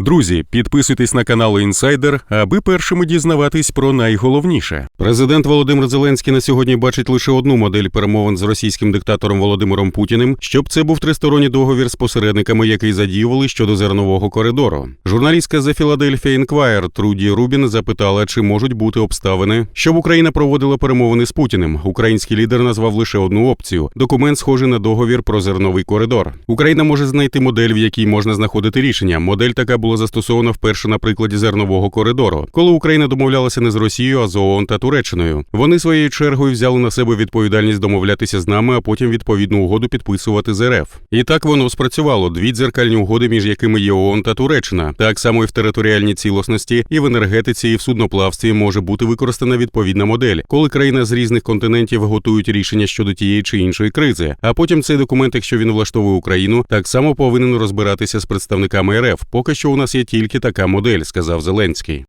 Друзі, підписуйтесь на канал Інсайдер, аби першими дізнаватись про найголовніше. Президент Володимир Зеленський на сьогодні бачить лише одну модель перемовин з російським диктатором Володимиром Путіним, щоб це був тристоронній договір з посередниками, який задіювали щодо зернового коридору. Журналістка The Philadelphia Inquirer Труді Рубін запитала, чи можуть бути обставини, щоб Україна проводила перемовини з Путіним. Український лідер назвав лише одну опцію: документ схожий на договір про зерновий коридор. Україна може знайти модель, в якій можна знаходити рішення. Модель така була застосована вперше на прикладі зернового коридору, коли Україна домовлялася не з Росією, а з ООН та Туреччиною. Вони своєю чергою взяли на себе відповідальність домовлятися з нами, а потім відповідну угоду підписувати з РФ. І так воно спрацювало. Дві дзеркальні угоди, між якими є ООН та Туреччина. Так само і в територіальній цілісності, і в енергетиці, і в судноплавстві може бути використана відповідна модель, коли країни з різних континентів готують рішення щодо тієї чи іншої кризи. А потім цей документ, якщо він влаштовує Україну, так само повинен розбиратися з представниками РФ. Поки що у нас є тільки така модель, сказав Зеленський.